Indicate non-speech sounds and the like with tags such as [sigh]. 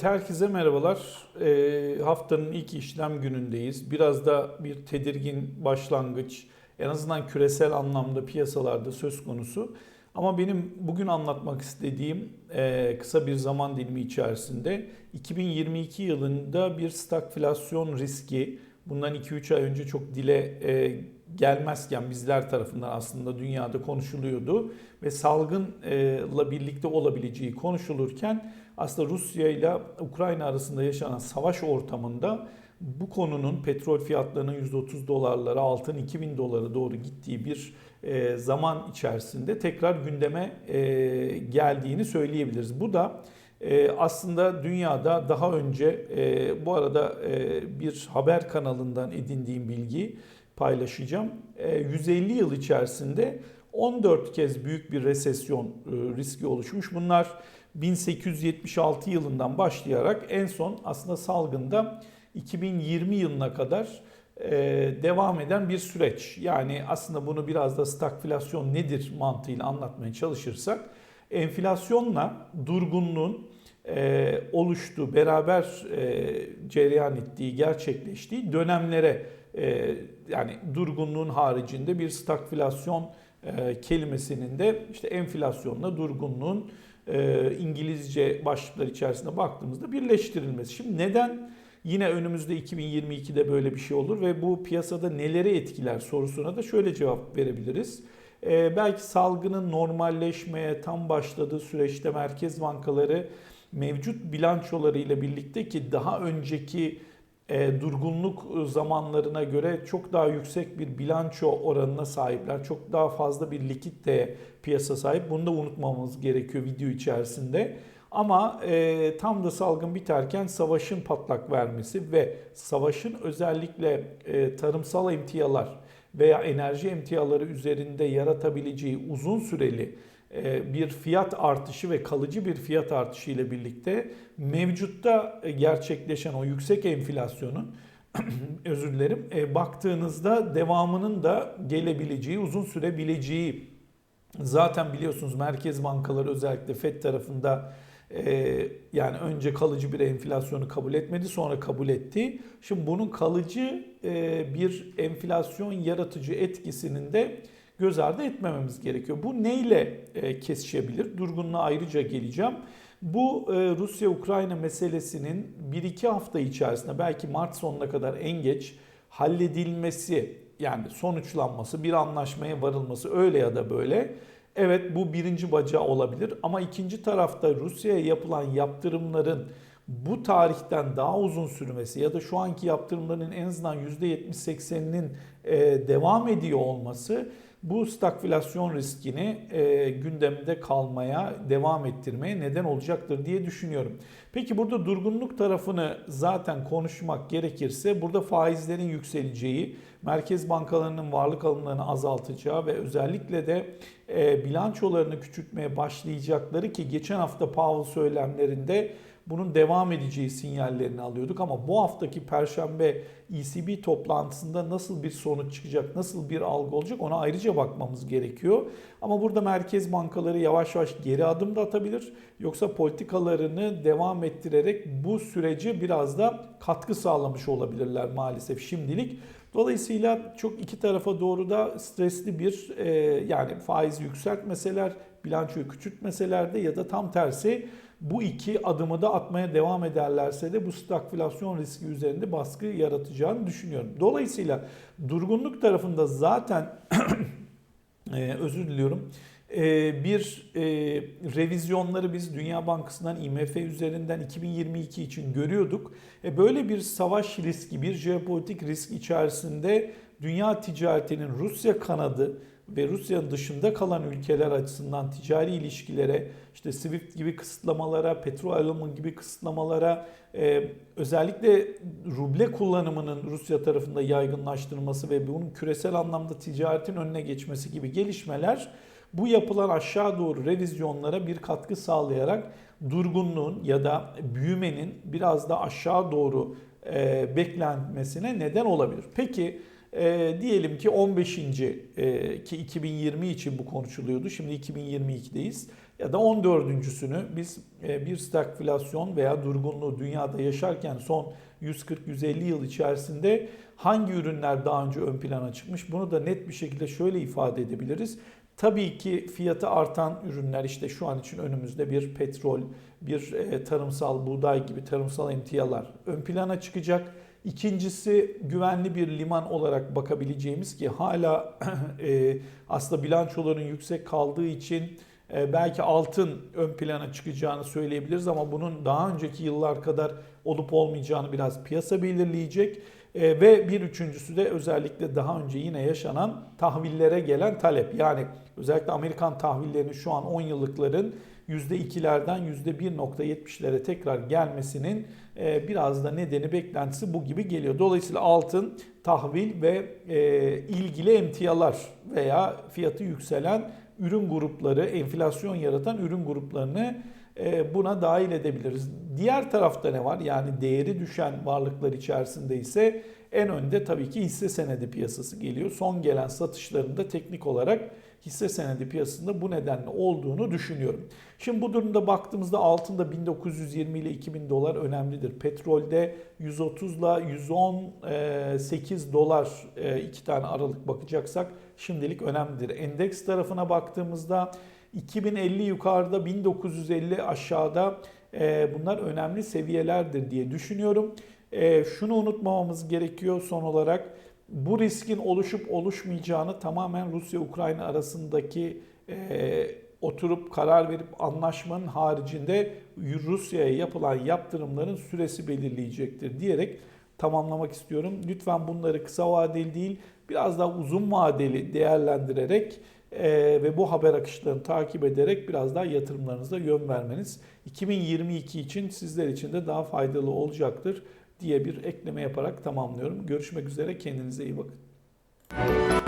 Evet herkese merhabalar. Ee, haftanın ilk işlem günündeyiz. Biraz da bir tedirgin başlangıç. En azından küresel anlamda piyasalarda söz konusu. Ama benim bugün anlatmak istediğim e, kısa bir zaman dilimi içerisinde 2022 yılında bir stagflasyon riski bundan 2-3 ay önce çok dile e, gelmezken bizler tarafından aslında dünyada konuşuluyordu ve salgınla birlikte olabileceği konuşulurken aslında Rusya ile Ukrayna arasında yaşanan savaş ortamında bu konunun petrol fiyatlarının %30 dolarlara, altın 2000 dolara doğru gittiği bir e, zaman içerisinde tekrar gündeme e, geldiğini söyleyebiliriz. Bu da e, aslında dünyada daha önce bu arada bir haber kanalından edindiğim bilgi paylaşacağım. 150 yıl içerisinde 14 kez büyük bir resesyon riski oluşmuş. Bunlar 1876 yılından başlayarak en son aslında salgında 2020 yılına kadar e, devam eden bir süreç. Yani aslında bunu biraz da stagflasyon nedir mantığıyla anlatmaya çalışırsak enflasyonla durgunluğun e, oluştuğu, beraber e, cereyan ettiği, gerçekleştiği dönemlere yani durgunluğun haricinde bir stagflasyon kelimesinin de işte enflasyonla durgunluğun İngilizce başlıklar içerisinde baktığımızda birleştirilmesi. Şimdi neden Yine önümüzde 2022'de böyle bir şey olur ve bu piyasada neleri etkiler sorusuna da şöyle cevap verebiliriz. Ee, belki salgının normalleşmeye tam başladığı süreçte merkez bankaları mevcut bilançoları ile birlikte ki daha önceki e, durgunluk zamanlarına göre çok daha yüksek bir bilanço oranına sahipler. Çok daha fazla bir likidite piyasa sahip. Bunu da unutmamamız gerekiyor video içerisinde. Ama e, tam da salgın biterken savaşın patlak vermesi ve savaşın özellikle e, tarımsal emtialar veya enerji emtiaları üzerinde yaratabileceği uzun süreli e, bir fiyat artışı ve kalıcı bir fiyat artışı ile birlikte mevcutta gerçekleşen o yüksek enflasyonun [clears throat] özür dilerim e, baktığınızda devamının da gelebileceği, uzun sürebileceği zaten biliyorsunuz merkez bankaları özellikle FED tarafında yani önce kalıcı bir enflasyonu kabul etmedi sonra kabul etti. Şimdi bunun kalıcı e, bir enflasyon yaratıcı etkisinin de göz ardı etmememiz gerekiyor. Bu neyle e, kesişebilir? Durgunluğa ayrıca geleceğim. Bu e, Rusya-Ukrayna meselesinin 1-2 hafta içerisinde belki Mart sonuna kadar en geç halledilmesi yani sonuçlanması, bir anlaşmaya varılması öyle ya da böyle Evet bu birinci bacağı olabilir ama ikinci tarafta Rusya'ya yapılan yaptırımların bu tarihten daha uzun sürmesi ya da şu anki yaptırımların en azından %70-80'inin e, devam ediyor olması bu stagflasyon riskini e, gündemde kalmaya, devam ettirmeye neden olacaktır diye düşünüyorum. Peki burada durgunluk tarafını zaten konuşmak gerekirse burada faizlerin yükseleceği, merkez bankalarının varlık alımlarını azaltacağı ve özellikle de e, bilançolarını küçültmeye başlayacakları ki geçen hafta Powell söylemlerinde bunun devam edeceği sinyallerini alıyorduk ama bu haftaki perşembe ECB toplantısında nasıl bir sonuç çıkacak, nasıl bir algı olacak ona ayrıca bakmamız gerekiyor. Ama burada merkez bankaları yavaş yavaş geri adım da atabilir. Yoksa politikalarını devam ettirerek bu sürece biraz da katkı sağlamış olabilirler maalesef şimdilik. Dolayısıyla çok iki tarafa doğru da stresli bir e, yani faiz yükseltmeseler, bilançoyu küçültmeseler de ya da tam tersi bu iki adımı da atmaya devam ederlerse de bu stagflasyon riski üzerinde baskı yaratacağını düşünüyorum. Dolayısıyla durgunluk tarafında zaten [clears throat] e, özür diliyorum e, bir e, revizyonları biz Dünya Bankası'ndan IMF üzerinden 2022 için görüyorduk. E, böyle bir savaş riski, bir jeopolitik risk içerisinde dünya ticaretinin Rusya kanadı ve Rusya'nın dışında kalan ülkeler açısından ticari ilişkilere, işte SWIFT gibi kısıtlamalara, petrol alımı gibi kısıtlamalara, e, özellikle ruble kullanımının Rusya tarafında yaygınlaştırılması ve bunun küresel anlamda ticaretin önüne geçmesi gibi gelişmeler bu yapılan aşağı doğru revizyonlara bir katkı sağlayarak durgunluğun ya da büyümenin biraz da aşağı doğru e, beklenmesine neden olabilir. Peki E, diyelim ki 15. e, ki 2020 için bu konuşuluyordu. Şimdi 2022'deyiz. Ya da 14.sünü biz e, bir stagflasyon veya durgunluğu dünyada yaşarken son 140-150 yıl içerisinde hangi ürünler daha önce ön plana çıkmış? Bunu da net bir şekilde şöyle ifade edebiliriz. Tabii ki fiyatı artan ürünler işte şu an için önümüzde bir petrol, bir e, tarımsal buğday gibi tarımsal emtialar ön plana çıkacak. İkincisi güvenli bir liman olarak bakabileceğimiz ki hala [clears throat] e, aslında bilançoların yüksek kaldığı için e, belki altın ön plana çıkacağını söyleyebiliriz ama bunun daha önceki yıllar kadar olup olmayacağını biraz piyasa belirleyecek. E, ve bir üçüncüsü de özellikle daha önce yine yaşanan tahvillere gelen talep. Yani özellikle Amerikan tahvillerinin şu an 10 yıllıkların %2'lerden %1.70'lere tekrar gelmesinin e, biraz da nedeni beklentisi bu gibi geliyor. Dolayısıyla altın, tahvil ve e, ilgili emtialar veya fiyatı yükselen ürün grupları, enflasyon yaratan ürün gruplarını e, buna dahil edebiliriz. Diğer tarafta ne var? Yani değeri düşen varlıklar içerisinde ise en önde tabii ki hisse senedi piyasası geliyor. Son gelen satışlarında teknik olarak hisse senedi piyasasında bu nedenle olduğunu düşünüyorum. Şimdi bu durumda baktığımızda altında 1920 ile 2000 dolar önemlidir. Petrolde 130 ile 118 dolar e, iki tane aralık bakacaksak şimdilik önemlidir. Endeks tarafına baktığımızda 2050 yukarıda 1950 aşağıda e, bunlar önemli seviyelerdir diye düşünüyorum. E, şunu unutmamamız gerekiyor son olarak bu riskin oluşup oluşmayacağını tamamen Rusya-Ukrayna arasındaki e, oturup karar verip anlaşmanın haricinde Rusya'ya yapılan yaptırımların süresi belirleyecektir diyerek tamamlamak istiyorum. Lütfen bunları kısa vadeli değil biraz daha uzun vadeli değerlendirerek e, ve bu haber akışlarını takip ederek biraz daha yatırımlarınıza yön vermeniz 2022 için sizler için de daha faydalı olacaktır diye bir ekleme yaparak tamamlıyorum. Görüşmek üzere kendinize iyi bakın.